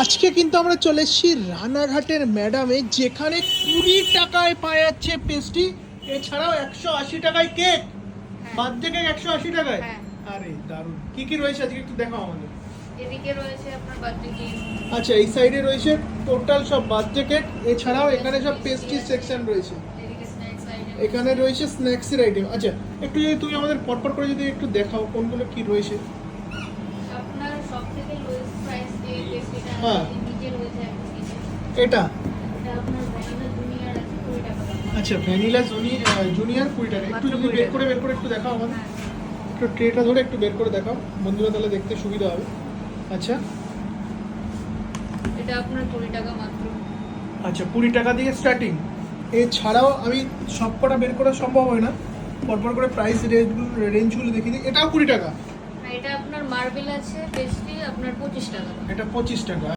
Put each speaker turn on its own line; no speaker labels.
আজকে কিন্তু আমরা চলে এসেছি রানাঘাটের ম্যাডামে যেখানে কুড়ি টাকায় পাওয়া যাচ্ছে পেস্ট্রি এছাড়াও একশো আশি টাকায় কেক বার্থডে কেক একশো আশি টাকায়?
হ্যাঁ।
আরে দারুণ। কি কি রয়েছে আজকে একটু দেখাও আমাদের।
এদিকে রয়েছে আপনার বার্থডে কেক
আচ্ছা এই সাইডে রয়েছে টোটাল সব বার্থডে কেক এছাড়াও এখানে সব পেস্ট্রি সেকশন রয়েছে। এখানে রয়েছে স্ন্যাক্সের আইটেম আচ্ছা একটু যদি তুমি আমাদের পরপর করে যদি একটু দেখাও কোনগুলো কি রয়েছে।
আপনার সব থেকে
হ্যাঁ। এটা। আচ্ছা ভ্যানিলা জুনিয়র কুড়ি টাকা একটু যদি বের করে বের করে একটু দেখাও আমাদের। একটু ট্রেটা ধরে একটু বের করে দেখাও। বন্ধুরা তাহলে দেখতে সুবিধা হবে। আচ্ছা।
এটা আপনার কুড়ি টাকা মাত্র।
আচ্ছা কুড়ি টাকা দিয়ে স্টার্টিং এছাড়াও আমি সব কটা বের করা সম্ভব হয় না। পরপর করে প্রাইস রেঞ্জগুলো দেখিয়ে দিই। এটাও কুড়ি টাকা।
এটা আপনার মার্বেল আছে পেস্ট্রি আপনার পঁচিশ টাকা।
এটা পঁচিশ টাকা।